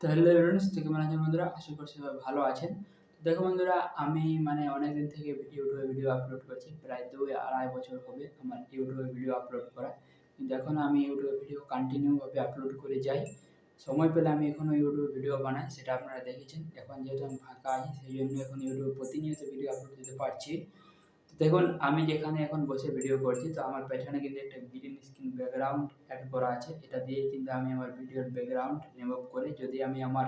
তো হ্যালো তো কেমন আছেন বন্ধুরা? আশা করছি সবাই ভালো আছেন। দেখো বন্ধুরা, আমি মানে অনেক দিন থেকে ইউটিউবে ভিডিও আপলোড করছি, প্রায় দুই আড়াই বছর হবে আমার ইউটিউবে ভিডিও আপলোড করা। কিন্তু এখন আমি ইউটিউবে ভিডিও কন্টিনিউভাবে আপলোড করে যাই। সময় পেলে আমি এখনও ইউটিউবে ভিডিও বানাই, সেটা আপনারা দেখেছেন। এখন যেহেতু আমি ফাঁকা আছি, সেই জন্য এখন ইউটিউবে প্রতিনিয়ত ভিডিও আপলোড দিতে পারছি। দেখুন, আমি যেখানে এখন বসে ভিডিও করছি, তো আমার পেছনে কিন্তু একটা গ্রিন স্ক্রিন ব্যাকগ্রাউন্ড অ্যাড করা আছে। এটা দিয়ে কিন্তু আমি আমার ভিডিওর ব্যাকগ্রাউন্ড রিমুভ করে, যদি আমি আমার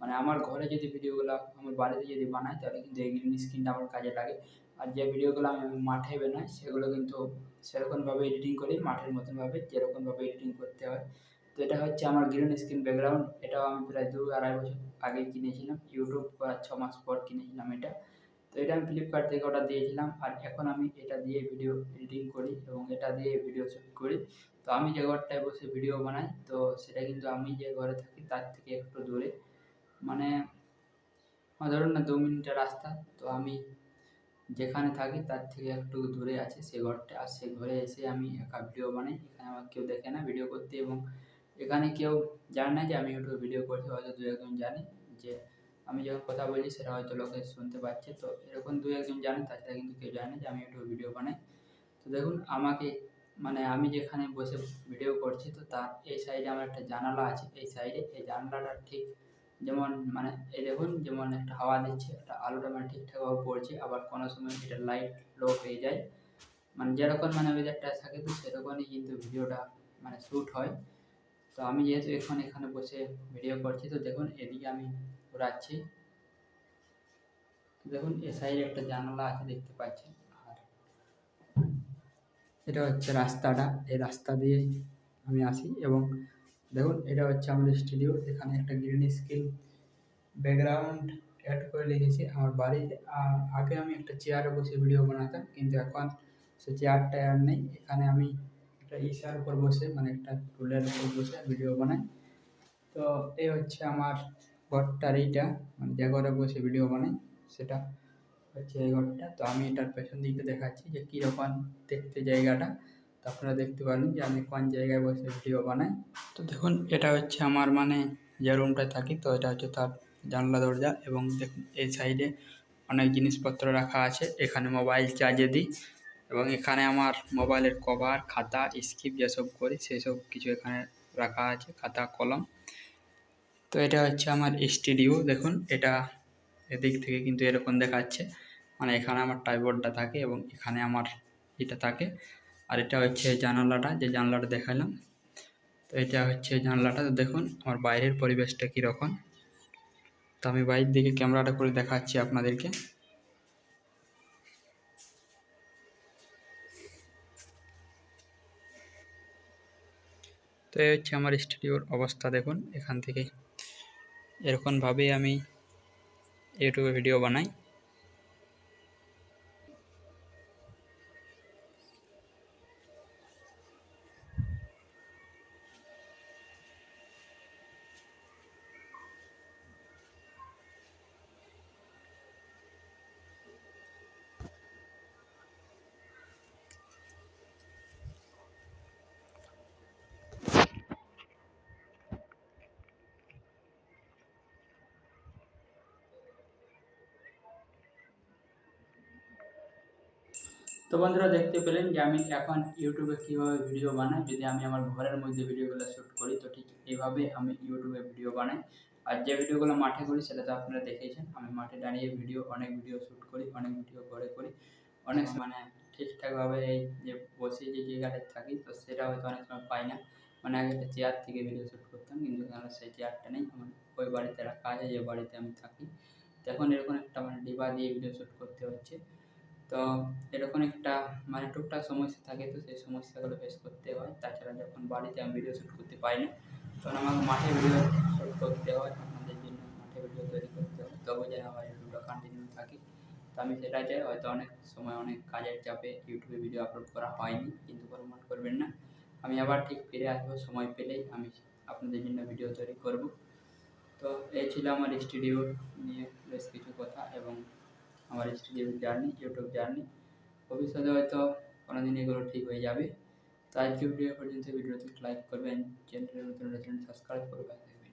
মানে আমার ঘরে যদি ভিডিওগুলো আমার বাড়িতে যদি বানাই, তাহলে কিন্তু এই গ্রিন স্ক্রিনটা আমার কাজে লাগে। আর যে ভিডিওগুলো আমি মাঠে বানাই, সেগুলো কিন্তু সেরকমভাবে এডিটিং করি, মাঠের মতনভাবে যেরকমভাবে এডিটিং করতে হয়। তো এটা হচ্ছে আমার গ্রিন স্ক্রিন ব্যাকগ্রাউন্ড এটাও আমি প্রায় দু আড়াই বছর আগে কিনেছিলাম ইউটিউব করার ছ মাস পর কিনেছিলাম এটা। তো এটা আমি ফ্লিপকার্ট থেকে অর্ডার দিয়েছিলাম আর এখন আমি এটা দিয়ে ভিডিও এডিটিং করি এবং এটা দিয়ে ভিডিও শ্যুট করি। তো আমি যে ঘরটায় বসে ভিডিও বানাই, তো সেটা কিন্তু আমি যে ঘরে থাকি তার থেকে একটু দূরে। মানে ধরুন না দু মিনিটের রাস্তা, তো আমি যেখানে থাকি তার থেকে একটু দূরে আছে সে ঘরটা। আর সে ঘরে এসে আমি একা ভিডিও বানাই, এখানে আমার কেউ দেখে না ভিডিও করতে এবং এখানে কেউ জানে না যে আমি ইউটিউবে ভিডিও করছি, হয়তো দু একজন জানে যে আমি যখন কথা বলছি সেটা হয়তো লোকে শুনতে পাচ্ছে। তো এরকম দু একজন জানে তাছাড়া কিন্তু কেউ জানে যে আমি ইউটিউবে ভিডিও বানাই। তো দেখুন, আমাকে মানে আমি যেখানে বসে ভিডিও করছি, তো তার এই সাইডে আমার একটা জানালা আছে। এই সাইডে এই জানালাটা ঠিক যেমন মানে এই দেখুন, যেমন একটা হাওয়া দিচ্ছে, একটা আলোটা মানে ঠিকঠাকভাবে পড়ছে, আবার কোনো সময় এটা লাইট লো হয়ে যায়। মানে যেরকম মানে ওয়েদারটা থাকে তো সেরকমই কিন্তু ভিডিওটা মানে শ্যুট হয়। তো আমি যেহেতু এখন এখানে বসে ভিডিও করছি, তো দেখুন, এদিকে আমি ঘোরাচ্ছি। দেখুন এ সাইডে একটা জানালা আছে, দেখতে পাচ্ছেন। আর এটা হচ্ছে রাস্তাটা। এই রাস্তা দিয়ে আমি আসি এবং দেখুন, এটা হচ্ছে আমাদের স্টুডিও। এখানে একটা গ্রিন স্ক্রিন ব্যাকগ্রাউন্ড অ্যাড করে লিখেছি আমার বাড়িতে। আর আগে আমি একটা চেয়ারে বসে ভিডিও বানাতাম, কিন্তু এখন সে চেয়ারটা আর নেই। এখানে আমি একটা ইসার উপর বসে মানে একটা টুলের উপর বসে ভিডিও বানাই। তো এই হচ্ছে আমার ঘরটার এইটা মানে যে ঘরে বসে ভিডিও বানাই, সেটা হচ্ছে এই ঘরটা। তো আমি এটার পেছন দিকটা দেখাচ্ছি যে কীরকম দেখতে জায়গাটা। তো আপনারা দেখতে পারেন যে আমি কোন জায়গায় বসে ভিডিও বানাই। তো দেখুন, এটা হচ্ছে আমার মানে যে রুমটায় থাকি, তো এটা হচ্ছে তার জানলা, দরজা এবং দেখুন এই সাইডে অনেক জিনিসপত্র রাখা আছে। এখানে মোবাইল চার্জে দিই এবং এখানে আমার মোবাইলের কভার খাতা স্কিপ যেসব করি, সেসব কিছু এখানে রাখা আছে, খাতা, কলম। তো এটা হচ্ছে আমার স্টুডিও, দেখুন, এটা এদিক থেকে কিন্তু এরকম দেখাচ্ছে। মানে এখানে আমার টাইবোর্ডটা থাকে এবং এখানে আমার এটা থাকে। আর এটা হচ্ছে জানালাটা, যে জানলাটা দেখালাম। তো এটা হচ্ছে জানলাটা, তো দেখুন, আমার বাইরের পরিবেশটা কীরকম। তো আমি বাইরের দিকে ক্যামেরাটা করে দেখাচ্ছি আপনাদেরকে। তো এই হচ্ছে আমার স্টুডিওর অবস্থা, দেখুন, এখান থেকে। এরকমভাবেই আমি ইউটিউবে ভিডিও বানাই। তো বন্ধুরা দেখতে পেলেন যে আমি এখন ইউটিউবে কীভাবে ভিডিও বানাই। যদি আমি আমার ঘরের মধ্যে ভিডিওগুলো শ্যুট করি তো ঠিক এইভাবে আমি ইউটিউবে ভিডিও বানাই। আর যে ভিডিওগুলো মাঠে করি সেটা তো আপনারা দেখেছেন আমি মাঠে দাঁড়িয়ে ভিডিও অনেক ভিডিও শ্যুট করি অনেক ভিডিও ঘরে করি। অনেক মানে ঠিকঠাকভাবে এই যে বসে যে জায়গাটায় থাকি তো সেটা হয়তো অনেক সময় পাই না। মানে আগে একটা চেয়ার থেকে ভিডিও শ্যুট করতাম কিন্তু সেই চেয়ারটা নেই। আমার ওই বাড়িতে রাখা আছে যে বাড়িতে আমি থাকি। তো এখন এরকম একটা মানে ডিবা দিয়ে ভিডিও শ্যুট করতে হচ্ছে। তো এরকম একটা মানে টুকটাক সমস্যা থাকে তো সেই সমস্যাগুলো ফেস করতে হয়। তাছাড়া যখন বাড়িতে আমি ভিডিও শ্যুট করতে পারি না তখন আমাকে মাঠে ভিডিও শ্যুট করতে হয়, আপনাদের জন্য মাঠে ভিডিও তৈরি করতে হয়। তবে যেন আমার ইউটিউবটা কন্টিনিউ থাকে, তো আমি সেটা চাই। হয়তো অনেক সময় অনেক কাজের চাপে ইউটিউবে ভিডিও আপলোড করা হয়নি, কিন্তু কোনো মনে করবেন না। আমি আবার ঠিক ফিরে আসব, সময় পেলেই আমি আপনাদের জন্য ভিডিও তৈরি করব। তো এই ছিল আমার স্টুডিও নিয়ে বেশ কিছু কথা এবং আমার স্টুডিও জার্নি ইউটিউব জার্নি ভবিষ্যতে হয়তো দিন এগুলো ঠিক হয়ে যাবে। তো আজকে ভিডিও পর্যন্ত, ভিডিওতে লাইক করবেন চ্যানেলের নতুন সাবস্ক্রাইব করবেন।